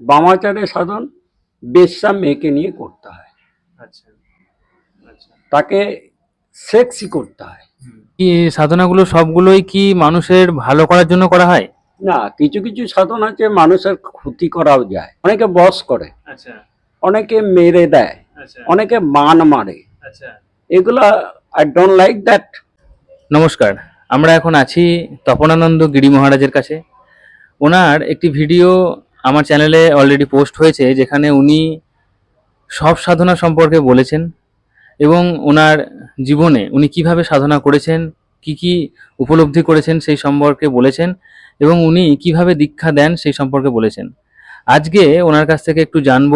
বামাচারে সাধন বেশ্যা মেয়েকে নিয়ে করতে হয়। আচ্ছা আচ্ছা। তাকে সেক্সি করতে হয়। কি এই সাধনাগুলো সবগুলোই কি মানুষের ভালো করার জন্য করা হয়? না কিছু কিছু সাধন আছে মানুষের ক্ষতি করাও যায়। অনেকে বস করে আচ্ছা। অনেকে মেরে দেয় আচ্ছা। অনেকে মান মারে। আচ্ছা। এগুলা আই ডোন্ট লাইক দ্যাট নমস্কার আমরা এখন আছি তপনানন্দ গিরি মহারাজের কাছে। ওনার একটি ভিডিও আমার চ্যানেলে অলরেডি পোস্ট হয়েছে, যেখানে উনি সব সাধনা সম্পর্কে বলেছেন এবং ওনার জীবনে উনি কীভাবে সাধনা করেছেন, কি কি উপলব্ধি করেছেন সেই সম্পর্কে বলেছেন এবং উনি কীভাবে দীক্ষা দেন সেই সম্পর্কে বলেছেন। আজকে ওনার কাছ থেকে একটু জানব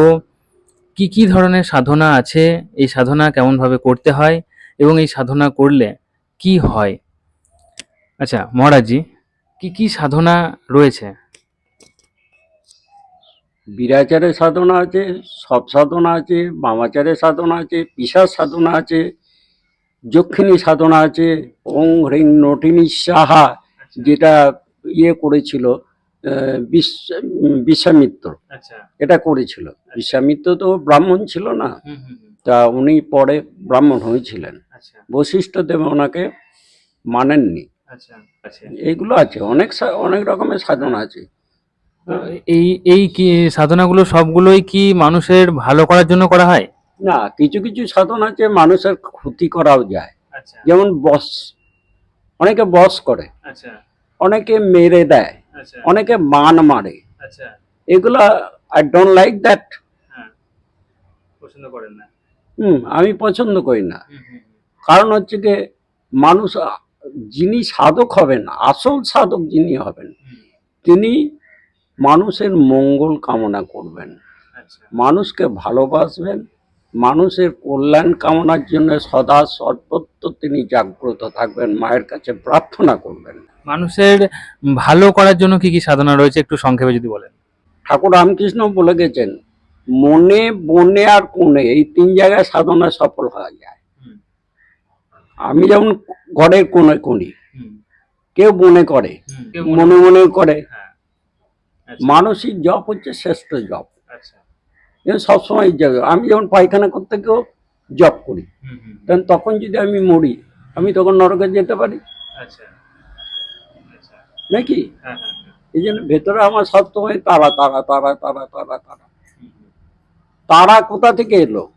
কি কি ধরনের সাধনা আছে, এই সাধনা কেমনভাবে করতে হয় এবং এই সাধনা করলে কি হয়? আচ্ছা মহারাজজি কি কি সাধনা রয়েছে? বিরাচারের সাধনা আছে সব সাধনা আছে বামাচারের সাধনা আছে পিসার সাধনা আছে যক্ষিণী সাধনা আছে ওং হ্রিং নটিনী সাহা যেটা ইয়ে করেছিল বিশ্ব- বিশ্বামিত্র। আচ্ছা। এটা করেছিল। বিশ্বামিত্র তো ব্রাহ্মণ ছিল না। তা উনি পরে ব্রাহ্মণ হয়েছিলেন। আচ্ছা। বশিষ্ঠ দেব ওনাকে মানেননি। আচ্ছা আচ্ছা। এইগুলো আছে। অনেক অনেক রকমের সাধনা আছে। এই এই কি সাধনাগুলো সবগুলোই কি মানুষের ভালো করার জন্য করা হয়? না কিছু কিছু সাধন আছে মানুষের ক্ষতি করাও যায়। আচ্ছা। যেমন বস অনেকে বস করে আচ্ছা। অনেকে মেরে দেয় আচ্ছা। অনেকে মান মারে। আচ্ছা। এগুলা আই ডোন্ট লাইক দ্যাট পছন্দ করেন না। হুম আমি পছন্দ করি না। কারণ হচ্ছে যে মানুষ যিনি সাধক হবেন আসল সাধক যিনি হবেন তিনি মানুষের মঙ্গল কামনা করবেন। আচ্ছা। মানুষকে ভালোবাসবেন মানুষের কল্যাণ কামনার জন্য সদা সর্বত্র তিনি জাগ্রত থাকবেন মায়ের কাছে প্রার্থনা করবেন। মানুষের ভালো করার জন্য কি কি সাধনা রয়েছে একটু সংক্ষেপে যদি বলেন? ঠাকুর রামকৃষ্ণ বলে গেছেন মনে বনে আর কোণে এই তিন জায়গায় সাধনা সফল হওয়া যায়। আমি যেমন ঘরের কোণে করি কেউ মনে করে মনে মনে করে। মানসিক জপ হচ্ছে শ্রেষ্ঠ জপ। আচ্ছা। সবসময় জপ আমি যখন পায়খানা করতে গিয়েও জপ করি কারণ তখন যদি আমি মরি আমি তখন নরকে যেতে পারি। আচ্ছা। আচ্ছা। নাকি? হ্যাঁ হ্যাঁ এই জন্য ভেতরে আমার সবসময় তারা তারা তারা তারা তারা তারা। তারা কোথা থেকে এলো?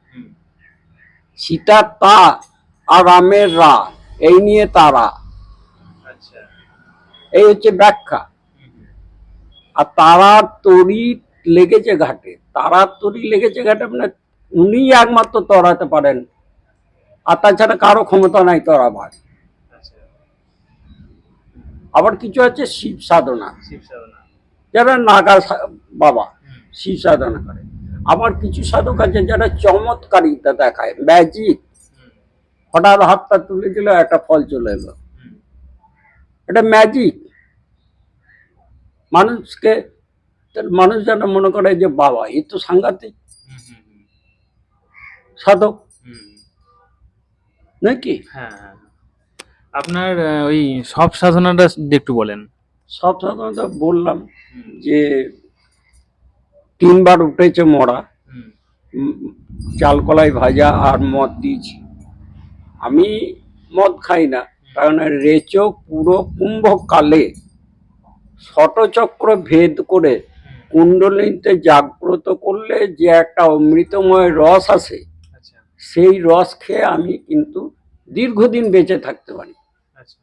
সীতার তা আর রামের রা এই নিয়ে তারা। আচ্ছা। এই হচ্ছে ব্যাখ্যা। আর তারার তরি লেগেছে ঘাটে। তারার তরি লেগেছে ঘাটে মানে উনি একমাত্র তরাতে পারেন। আর তাছাড়া কারও ক্ষমতা নাই তরাবার। আবার কিছু আছে শিব সাধনা। শিব সাধনা। যারা নাগা বাবা শিব সাধনা করে। আবার কিছু সাধক আছে যারা চমৎকারিতা দেখায় ম্যাজিক। হঠাৎ হাতটা তুলে দিল একটা ফল চলে এলো। এটা ম্যাজিক। মানুষকে মানুষ যেন মনে করে যে বাবা এ তো সাংঘাতিক সাধক। নাকি হ্যাঁ হ্যাঁ আপনার ওই সব সাধনাটা একটু বলেন। সব সাধারণত বললাম যে তিনবার উঠেছে মরা। চাল কলাই ভাজা আর মদ দিয়েছি। আমি মদ খাই না কারণ রেচো পুরো কুম্ভকালে শটচক্র ভেদ করে কুণ্ডলিনীতে জাগ্রত করলে যে একটা অমৃতময় রস আসে আচ্ছা। সেই রস খেয়ে আমি কিন্তু দীর্ঘদিন বেঁচে থাকতে পারি। আচ্ছা।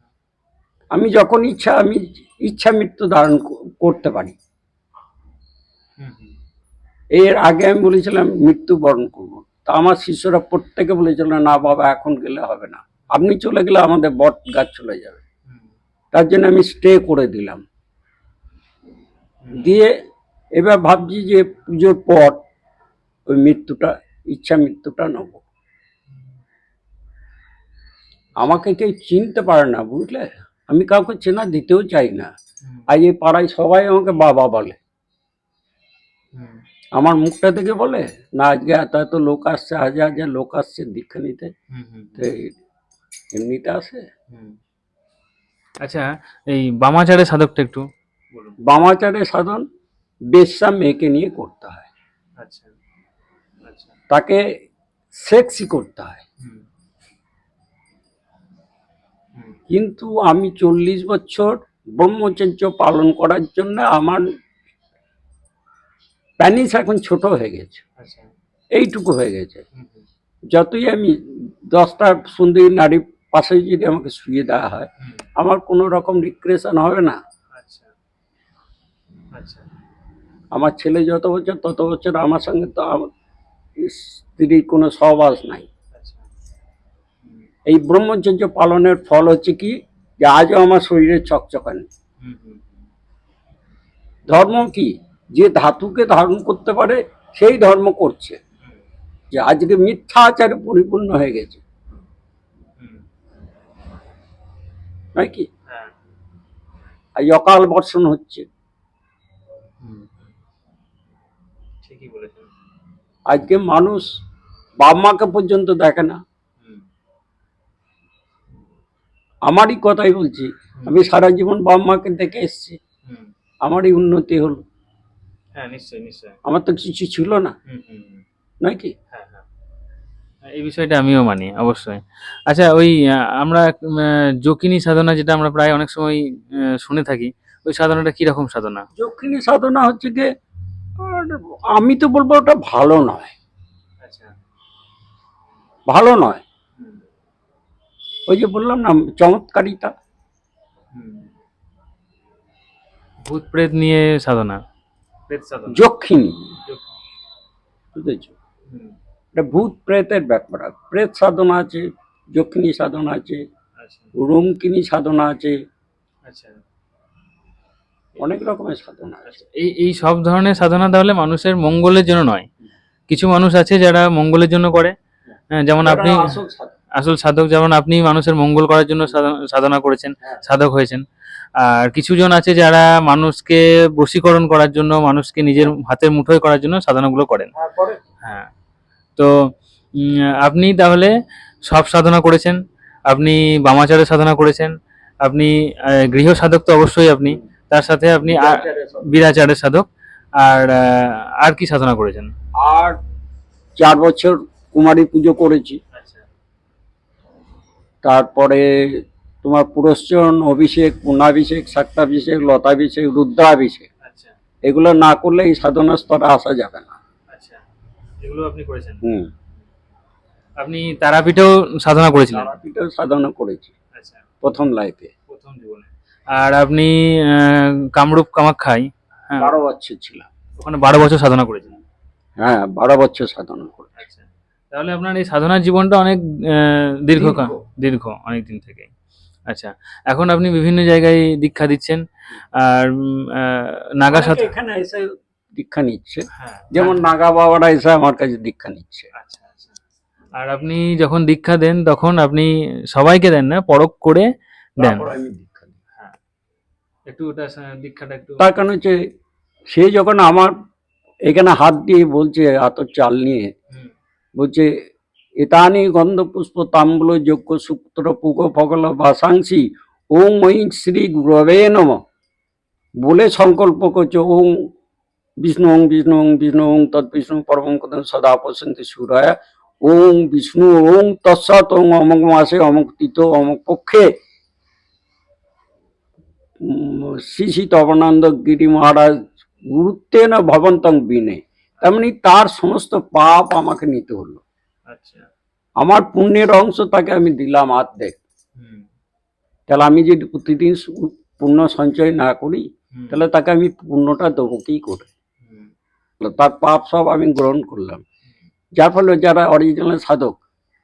আমি যখন ইচ্ছা আমি ইচ্ছা মৃত্যু ধারণ করতে পারি। এর আগে আমি বলেছিলাম মৃত্যুবরণ করব। তা আমার শিষ্যরা প্রত্যেকে বলেছিল না বাবা এখন গেলে হবে না। আপনি চলে গেলে আমাদের বট গাছ চলে যাবে। তার জন্য আমি স্টে করে দিলাম। দিয়ে এবার ভাবছি যে পুজোর পর ওই মৃত্যুটা ইচ্ছা মৃত্যুটা নেব। আমাকে কেউ চিনতে পারে না বুঝলে? আমি কাউকে চেনা দিতেও চাই না। আজ এই পাড়ায় সবাই আমাকে বাবা বলে। আমার মুখটা থেকে বলে না আজকে এত এত লোক আসছে হাজার হাজার লোক আসছে দীক্ষা নিতে। এমনিতে আসে। আচ্ছা এই বামাচারের সাধকটা একটু। বামাচারে সাধন বেশ্যা মেয়েকে নিয়ে করতে হয়। আচ্ছা আচ্ছা। তাকে সেক্সি করতে হয়। কিন্তু আমি চল্লিশ বছর ব্রহ্মচর্য পালন করার জন্য আমার প্যানিস এখন ছোট হয়ে গেছে। আচ্ছা। এইটুকু হয়ে গেছে। যতই আমি দশটা সুন্দরী নারী পাশে যদি আমাকে শুয়ে দেওয়া হয় আমার কোনো রকম রিক্রেশন হবে না। আমার ছেলে যত বছর তত বছর আমার সঙ্গে তো স্ত্রীর কোনো সহবাস নাই। আচ্ছা। এই ব্রহ্মচর্য পালনের ফল হচ্ছে কি? যে আজও আমার শরীরে চকচকানি। ধর্ম কি? যে ধাতুকে ধারণ করতে পারে সেই ধর্ম করছে। যে আজকে মিথ্যা আচারে পরিপূর্ণ হয়ে গেছে। নয় কি? হ্যাঁ। আজ অকাল বর্ষণ হচ্ছে হুম ঠিকই বলেছেন আজকে মানুষ বাপ মাকে পর্যন্ত দেখে না। আমারই কথাই বলছি আমি সারা জীবন বাপ মাকে দেখে এসেছি। আমারই উন্নতি হলো। হ্যাঁ নিশ্চয়ই নিশ্চয়ই। আমার তো কিছু ছিল না। নয় কি? হ্যাঁ হ্যাঁ। এই বিষয়টা আমিও মানি অবশ্যই। আচ্ছা ওই আমরা যোগিনী সাধনা যেটা আমরা প্রায় অনেক সময় শুনে থাকি ওই সাধনাটা কি রকম সাধনা? যক্ষিণী সাধনা হচ্ছে যে আর আমি তো বলব ওটা ভালো নয়। আচ্ছা। ভালো নয়। ওই যে বললাম না চমৎকারিতা। ভূত প্রেত নিয়ে সাধনা। প্রেত সাধনা। যক্ষিণী। বুঝেছ? এটা ভূত প্রেতের ব্যাপার প্রেত সাধনা আছে যক্ষিণী সাধনা আছে আচ্ছা। রুমকিনী সাধনা আছে। আচ্ছা। অনেক রকমের সাধনা আছে। আচ্ছা, এই এই সব ধরনের সাধনা তাহলে মানুষের মঙ্গলের জন্য নয়। কিছু মানুষ আছে যারা মঙ্গলের জন্য করে। হ্যাঁ, যেমন আপনি আসল সাধক। যেমন আপনি মানুষের মঙ্গল করার জন্য সাধনা- করেছেন হ্যাঁ। সাধক হয়েছেন। আর কিছু জন আছে যারা মানুষকে বশীকরণ করার জন্য মানুষকে নিজের হাতের মুঠোয় করার জন্য সাধনাগুলো করেন। হ্যাঁ তো আপনি তাহলে সব সাধনা করেছেন। আপনি বামাচারের সাধনা করেছেন। আপনি গৃহ সাধক তো অবশ্যই আপনি। তার সাথে আপনি বিরাচারের সাধক। আর আর কি সাধনা করেছেন? আর চার বছর কুমারী পুজো করেছি। আচ্ছা। তারপরে তোমার পুরস্চরণ অভিষেক পূর্ণাভিষেক শাক্তাভিষেক লতাভিষেক রুদ্রাভিষেক। আচ্ছা। এগুলো না করলে এই সাধনা স্তরে আসা যাবে না। আচ্ছা। এগুলো আপনি করেছেন? হুম। আপনি তারাপীঠেও সাধনা করেছিলেন? তারাপীঠেও সাধনা করেছি। আচ্ছা। প্রথম লাইফে। প্রথম জীবনে। আর আপনি কামরূপ কামাখ্যায় হ্যাঁ। বারো বছর ছিলাম। ওখানে বারো বছর সাধনা করেছিলেন। হ্যাঁ বারো বছর সাধনা করেছি। আচ্ছা। তাহলে আপনার এই সাধনার জীবনটা অনেক আহ, দীর্ঘ অনেক দিন থেকে আচ্ছা এখন আপনি বিভিন্ন জায়গায় দীক্ষা দিচ্ছেন আর নাগা অনেকে এখানে এসে দীক্ষা নিচ্ছে। হ্যাঁ যেমন নাগা বাবারা এসে আমার কাছে দীক্ষা নিচ্ছে। আচ্ছা আচ্ছা। আর আপনি যখন দীক্ষা দেন তখন আপনি সবাইকে দেন না পরখ করে দেন তারপর আমি দীক্ষা দিই একটু ওটা দীক্ষাটা একটু তার কারণ হচ্ছে সে যখন আমার এখানে হাত দিয়ে বলছে আতর চাল নিয়ে বলছে এতানি গন্ধ পুষ্প তাম্বুল যজ্ঞ সূত্র পুক ফগল ভাসাংসি ওং ঐং শ্রী গুরবে নম। বলে সংকল্প করছে ওং বিষ্ণু ওং বিষ্ণু ওং বিষ্ণু ওং তৎ বিষ্ণু পরম কদম সদা পশ্যন্তি সুরায় ওং বিষ্ণু ওং তৎসৎ ওং অমক মাসে অমক তিথ অমক পক্ষে শ্রী শ্রী তপনানন্দ গিরি মহারাজ গুরুত্বে না ভবন্তং বিনে। তেমনি তার সমস্ত পাপ আমাকে নিতে হলো। আচ্ছা। আমার পুণ্যের অংশ তাকে আমি দিলাম অর্ধেক হুম, তাহলে আমি যদি প্রতিদিন পুণ্য সঞ্চয় না করি তাহলে তাকে আমি পুণ্যটা দেবো কি করে? তার পাপ সব আমি গ্রহণ করলাম। যার ফলে যারা অরিজিনাল সাধক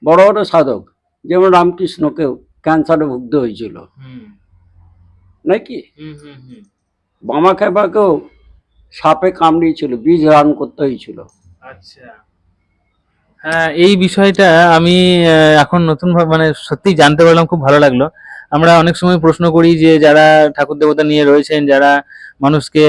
বড় বড় সাধক যেমন রামকৃষ্ণকেও ক্যান্সারে ভুগতে হয়েছিল। নাকি হুম, হুম, হুম, বামা খেপাকেও সাপে কামড়িয়েছিল বীজ রান করতে হয়েছিল। আচ্ছা। হ্যাঁ এই বিষয়টা আমি এখন নতুন মানে সত্যি জানতে পারলাম খুব ভালো লাগল। আমরা অনেক সময় প্রশ্ন করি যে যারা ঠাকুর দেবতা নিয়ে রয়েছেন যারা মানুষকে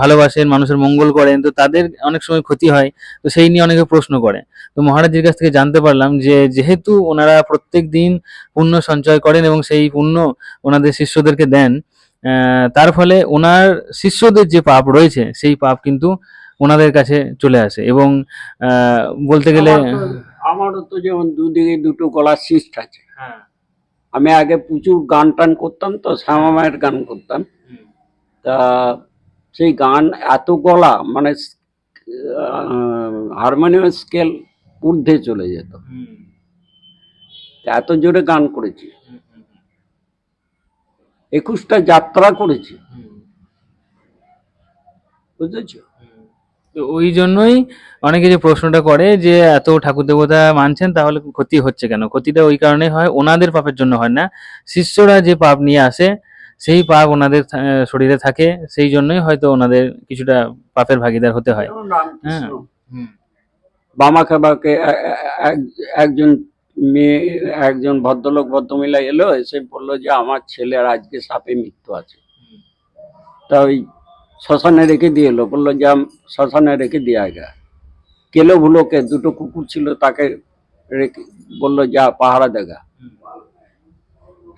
ভালোবাসেন মানুষের মঙ্গল করেন তো তাদের অনেক সময় ক্ষতি হয় তো সেই নিয়ে অনেকে প্রশ্ন করে। তো মহারাজের কাছ থেকে জানতে পারলাম যে যেহেতু ওনারা প্রত্যেক দিন পুণ্য সঞ্চয় করেন এবং সেই পুণ্য ওনাদের শিষ্যদেরকে দেন তার ফলে ওনার শিষ্যদের যে পাপ রয়েছে সেই পাপ কিন্তু ওনাদের কাছে চলে আসে। এবং বলতে গেলে আমারও তো যেমন দুদিকে দুটো গলার সিস্ট আছে। হ্যাঁ। আমি আগে প্রচুর গান টান করতাম তো শ্যামা মায়ের গান করতাম। তা সেই গান এত গলা মানে হারমোনিয়াম স্কেল ঊর্ধ্বে চলে যেত। তা এত জোরে গান করেছি। একুশটা যাত্রা করেছি। বুঝেছ? ওই জন্যই অনেকে যে প্রশ্নটা করে যে এত ঠাকুর দেবতা মানছেন তাহলে ক্ষতি হচ্ছে কেন? ক্ষতিটা ওই কারণে হয় ওনাদের পাপের জন্য হয় না। শিষ্যরা যে পাপ নিয়ে আসে সেই পাপ ওনাদের শরীরে থাকে সেই জন্যই হয়তো ওনাদের কিছুটা পাপের ভাগিদার হতে হয়। এ- এক- একজন মেয়ে একজন ভদ্রলোক ভদ্রমহিলা এলো এসে বলল যে আমার ছেলের আজকে সাপে মৃত্যু আছে। তা ওই শ্মশানে রেখে দিয়ে এলো। বলল যে আম- শ্মশানে রেখে দিয়ে গা। কেলো ভুলোকে দুটো কুকুর ছিল তাকে রেখে বলল যা পাহারা দেখা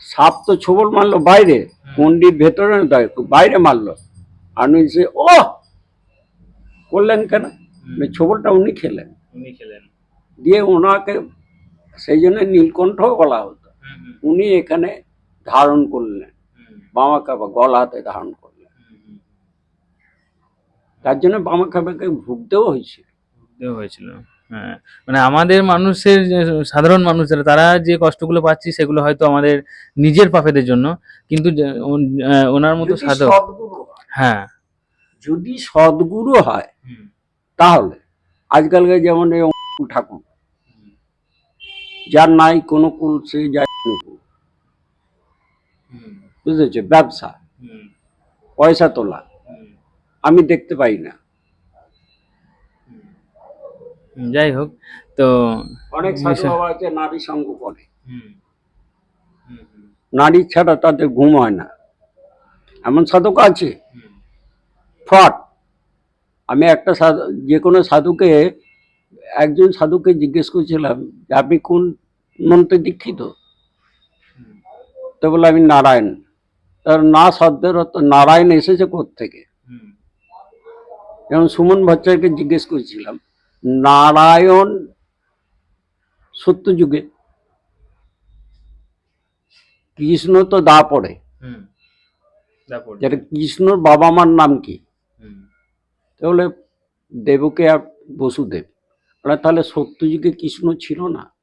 সাপ তো ছবল মারলো বাইরে কুন্ডির ভেতরে বাইরে মারলো। আর সে ও করলেন কেন? ছবলটা উনি খেলেন। উনি খেলেন। দিয়ে ওনাকে সেই জন্য নীলকণ্ঠ বলা হতো। উনি এখানে ধারণ করলেন বামা কাবা গলাতে ধারণ করলেন। তার জন্য বামা কাবাকে ভুগতেও হয়েছিল। হয়েছিল হ্যাঁ। মানে আমাদের মানুষের যে সাধারণ মানুষেরা তারা যে কষ্টগুলো পাচ্ছি সেগুলো হয়তো আমাদের নিজের পাপেদের জন্য কিন্তু ওনার মতো সাধক হ্যাঁ। যদি সদ্গুরু হয় তাহলে আজকালকার যেমন ঠাকুর যার নাই কোনো কুল সে যায় বুঝেছ? ব্যবসা। পয়সা তোলা। আমি দেখতে পাই না। যাই হোক তো অনেক আছে নারী সঙ্গ করে। নারী ছাড়া তাদের ঘুম হয় না। এমন সাধক আছে। ফট। আমি একটা সাধু যে কোনো সাধুকে একজন সাধুকে জিজ্ঞেস করেছিলাম যে আপনি কোন মন্ত্রে দীক্ষিত? তো বলে আমি নারায়ণ। তার না শব্দের অর্থ নারায়ণ এসেছে থেকে যেমন সুমন ভট্টাচার্যকে জিজ্ঞেস করেছিলাম নারায়ণ সত্যযুগে কৃষ্ণ তো দা পড়ে। যেটা কৃষ্ণর বাবা মার নাম কি? তাহলে দেবকে আর বসুদেব। তাহলে সত্যযুগে কৃষ্ণ ছিল না।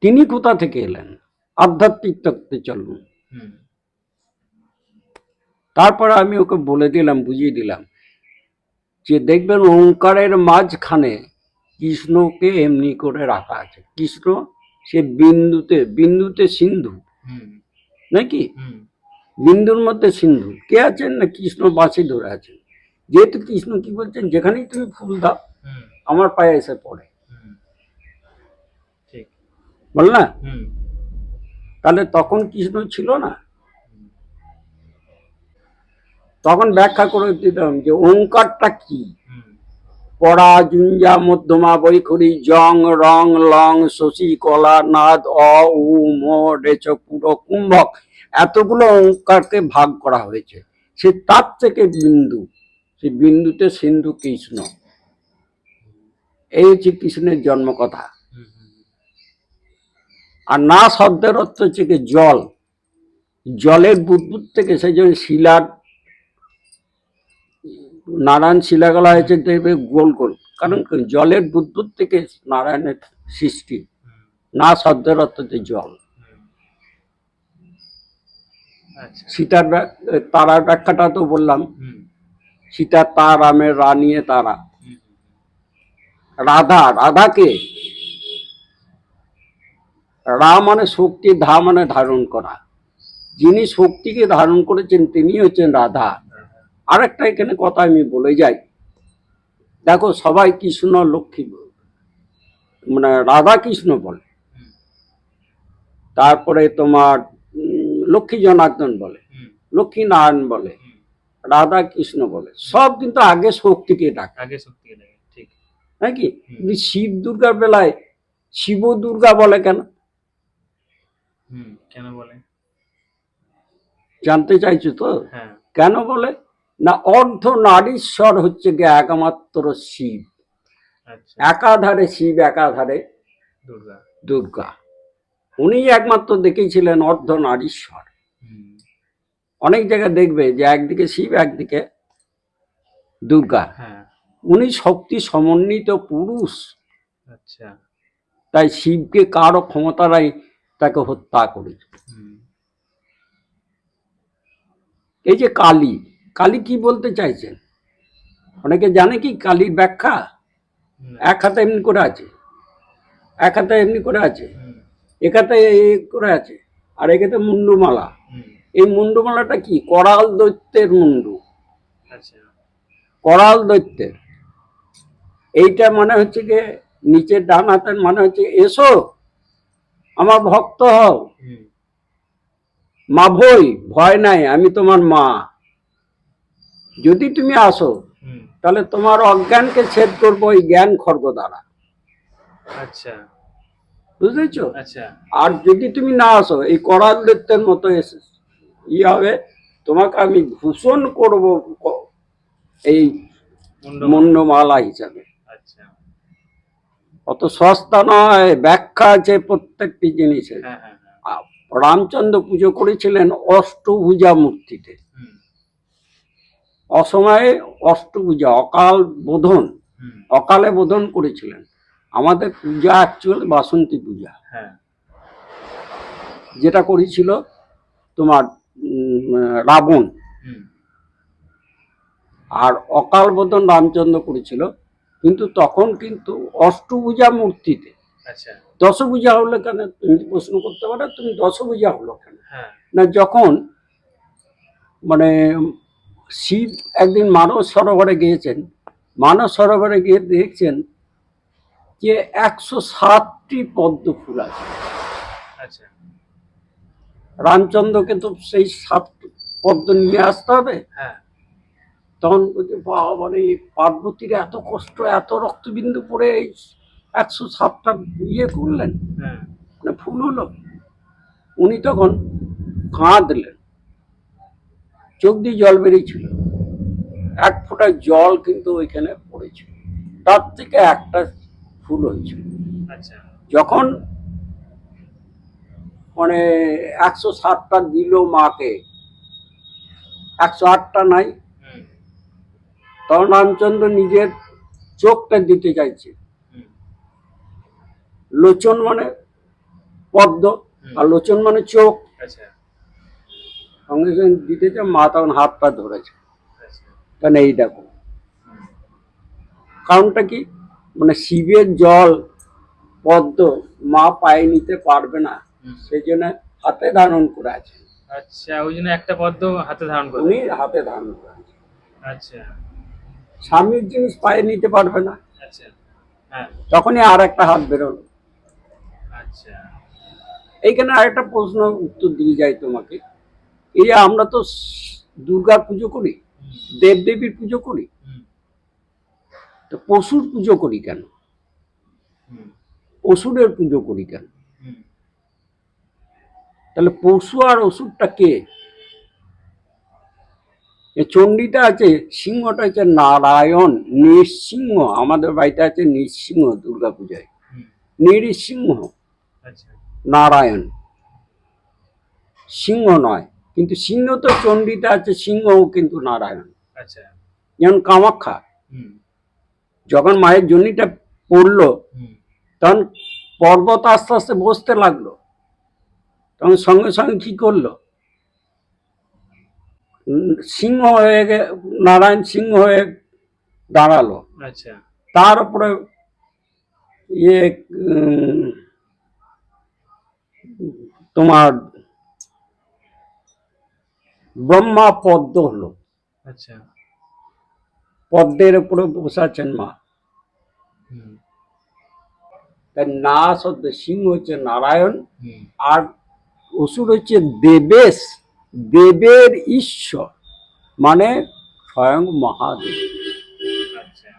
তিনি কোথা থেকে এলেন? আধ্যাত্মিক তত্ত্বে চলুন। তারপরে আমি ওকে বলে দিলাম বুঝিয়ে দিলাম যে দেখবেন ওঙ্কারের মাঝখানে কৃষ্ণকে এমনি করে রাখা আছে। কৃষ্ণ সে বিন্দুতে বিন্দুতে সিন্ধু। নাকি বিন্দুর মধ্যে সিন্ধু। কে আছেন না? কৃষ্ণ বাঁশি ধরে আছেন। যেহেতু কৃষ্ণ কি বলছেন? যেখানেই তুমি ফুল দাও। আমার পায়ে এসে পড়ে। বল না? তাহলে তখন কৃষ্ণ ছিল না। তখন ব্যাখ্যা করে দিতাম যে ওঙ্কারটা কি? পড়া জুঞ্জা মধ্যমা বৈখরি জং রং লং শশী কলা নাদ অ উ ম রেচ পুরো কুম্ভক এতগুলো ওঙ্কারকে ভাগ করা হয়েছে। সে তার থেকে বিন্দু। সে বিন্দুতে সিন্ধু কৃষ্ণ। এই হচ্ছে কৃষ্ণের জন্মকথা আর না শব্দের অর্থ হচ্ছে কি জল। জলের বুদবুদ থেকে সেই জন্য শিলার নারায়ণ শিলাগলা হয়েছে দেখবে গোল গোল। কারণ জলের বুদবুদ থেকে নারায়ণের সৃষ্টি। না শব্দের অর্থ হচ্ছে জল। আচ্ছা। সীতার তারার ব্যাখ্যাটা তো বললাম। সীতা তার রামের রানিয়ে তারা। রাধা, রাধাকে? রা মানে শক্তি, ধা মানে ধারণ করা। যিনি শক্তিকে ধারণ করেছেন, তিনি হচ্ছেন রাধা। আরেকটা এখানে কথা আমি বলে যাই। দেখো, সবাই কৃষ্ণ, লক্ষ্মী মানে রাধা কৃষ্ণ বলে। তারপরে তোমার লক্ষ্মী জনার্দন বলে। লক্ষ্মী নারায়ণ বলে। রাধা কৃষ্ণ বলে। সব কিন্তু আগে শক্তিকে ডাকে। আগে শক্তি লাগে ঠিক নাকি কিন্তু শিব দুর্গার বেলায় শিব দুর্গা বলে কেন? কেন বলে? জানতে চাইছো তো? হ্যাঁ। কেন বলে? না অর্ধ নারীশ্বর হচ্ছে গিয়ে একমাত্র শিব। আচ্ছা। একাধারে শিব একাধারে দুর্গা। দুর্গা। উনি একমাত্র দেখেছিলেন অর্ধ নারীশ্বর। অনেক জায়গায় দেখবে যে একদিকে শিব একদিকে দুর্গা। হ্যাঁ। উনি শক্তি সমন্বিত পুরুষ। আচ্ছা। তাই শিবকে কারও ক্ষমতারাই তাকে হত্যা করে। এই যে কালী কালী কি বলতে চাইছেন? অনেকে জানে কি কালীর ব্যাখ্যা? এক হাতে এমনি করে আছে। এক হাতে এমনি করে আছে। এক হাতে এ করে আছে। আর এখানে মুন্ডুমালা। এই মুন্ডুমালাটা কি? করাল দৈত্যের মুন্ডু। আচ্ছা। করাল দৈত্যের। এইটা মানে হচ্ছে গিয়ে নিচের ডান হাতের মানে হচ্ছে এসো আমার ভক্ত হও। মা ভই ভয় নাই আমি তোমার মা। যদি তুমি আসো তাহলে তোমার অজ্ঞানকে ছেদ করব ওই জ্ঞান খর্গ দ্বারা। আচ্ছা। বুঝতেছ আচ্ছা। আর যদি তুমি না আসো এই করাল দৈত্যের মতো এসে ই হবে তোমাকে আমি ভূষণ করব এই মুন্ড মুন্ডমালা হিসাবে। অত সস্তা নয় ব্যাখ্যা আছে প্রত্যেকটি জিনিসের হ্যাঁ হ্যাঁ হ্যাঁ। রামচন্দ্র পুজো করেছিলেন অষ্টভুজা মূর্তিতে। অসময়ে অষ্টভুজা অকাল বোধন অকালে বোধন করেছিলেন। আমাদের পূজা অ্যাকচুয়াল বাসন্তী পূজা। যেটা করেছিল তোমার রাবণ। আর অকাল বোধন রামচন্দ্র করেছিল কিন্তু তখন কিন্তু অষ্টভুজা মূর্তিতে। আচ্ছা। দশভুজা হলো কেন? তুমি প্রশ্ন করতে পারো তুমি দশভুজা হলো কেন? হ্যাঁ। না যখন মানে শিব একদিন মানস সরোবরে গিয়েছেন মানস সরোবরে গিয়ে দেখছেন যে একশো সাতটি পদ্ম ফুল আছে। আচ্ছা। রামচন্দ্রকে তো সেই সাত পদ্ম নিয়ে আসতে হবে। হ্যাঁ। তখন মানে পার্বতীর এত কষ্ট এত রক্তবিন্দু পড়ে এই একশো সাতটা ইয়ে করলেন। হ্যাঁ। মানে ফুল হলো। উনি তখন কাঁদলেন চোখ দিয়ে জল বেরিয়েছিল। এক ফোঁটা জল কিন্তু ওইখানে পড়েছিল। তার থেকে একটা ফুল হয়েছিল আচ্ছা। যখন মানে একশো ষাটটা দিল মাকে একশো আটটা নাই তখন রামচন্দ্র নিজের চোখটা দিতে চাইছে। লোচন মানে পদ্ম আর লোচন মানে চোখ। আচ্ছা। সঙ্গে সঙ্গে দিতে চায় মা তখন হাত পা ধরেছে। আচ্ছা। কেন এই দেখো। কারণটা কি? মানে শিবের জল পদ্ম মা পায়ে নিতে পারবে না। সেই জন্য হাতে ধারণ করে আছে। আচ্ছা ওই জন্য একটা পদ্ম হাতে ধারণ করে উনি হাতে ধারণ করে আছে। আচ্ছা। স্বামীর জিনিস পায়ে নিতে পারবে না। আচ্ছা হ্যাঁ। তখনই আর একটা হাত বেরোলো। আচ্ছা। এইখানে আরেকটা প্রশ্ন উত্তর দিয়ে যাই তোমাকে। এই আমরা তো দুর্গার পুজো করি দেবদেবীর পুজো করি তো পশুর পুজো করি কেন? অসুরের পুজো করি কেন? তাহলে পশু আর অসুরটা কে? এ চণ্ডীটা আছে সিংহটা হচ্ছে নারায়ণ নৃসিংহ। আমাদের বাড়িতে আছে নৃসিংহ দুর্গা পূজায় নৃসিংহ। আচ্ছা। নারায়ণ। সিংহ নয়। কিন্তু সিংহ তো চণ্ডীটা আছে সিংহও কিন্তু নারায়ণ। আচ্ছা। যেমন কামাখ্যা। যখন মায়ের জন্যিটা পড়ল তখন পর্বত আস্তে আস্তে বসতে লাগল। তখন সঙ্গে সঙ্গে কি করল? সিংহ হয়ে গে নারায়ণ সিংহ হয়ে দাঁড়াল। আচ্ছা। তার উপরে ইয়ে তোমার ব্রহ্মা পদ্ম হলো। আচ্ছা। পদ্মের উপরে বসাচ্ছেন মা। তাই না শব্দ সিংহ হচ্ছে নারায়ণ আর অসুর হচ্ছে দেবেশ। দেবের ঈশ্বর মানে স্বয়ং মহাদেব। আচ্ছা।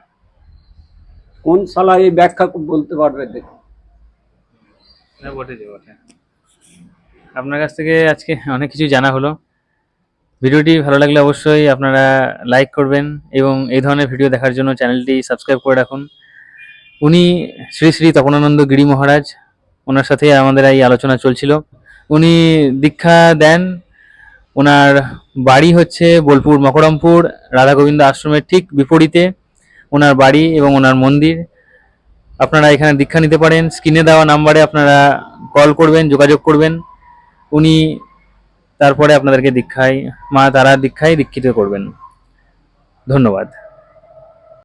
কোন সালা এই ব্যাখ্যা বলতে পারবে দেখো না বটেছে বটে। আপনার কাছ থেকে আজকে অনেক কিছু জানা হলো। ভিডিওটি ভালো লাগলে অবশ্যই আপনারা লাইক করবেন এবং এই ধরনের ভিডিও দেখার জন্য চ্যানেলটি সাবস্ক্রাইব করে রাখুন। উনি শ্রী শ্রী তপনানন্দ গিরি মহারাজ ওনার সাথে আমাদের এই আলোচনা চলছিল। উনি দীক্ষা দেন ওনার বাড়ি হচ্ছে বোলপুর, মকরমপুর রাধা গোবিন্দ আশ্রমের ঠিক বিপরীতে। ওনার বাড়ি এবং ওনার মন্দির। আপনারা এখানে দীক্ষা নিতে পারেন। স্ক্রিনে দেওয়া নাম্বারে আপনারা কল করবেন, যোগাযোগ করবেন। উনি তারপরে আপনাদেরকে দীক্ষায়, মা তারা দীক্ষায় দীক্ষিত করবেন। ধন্যবাদ।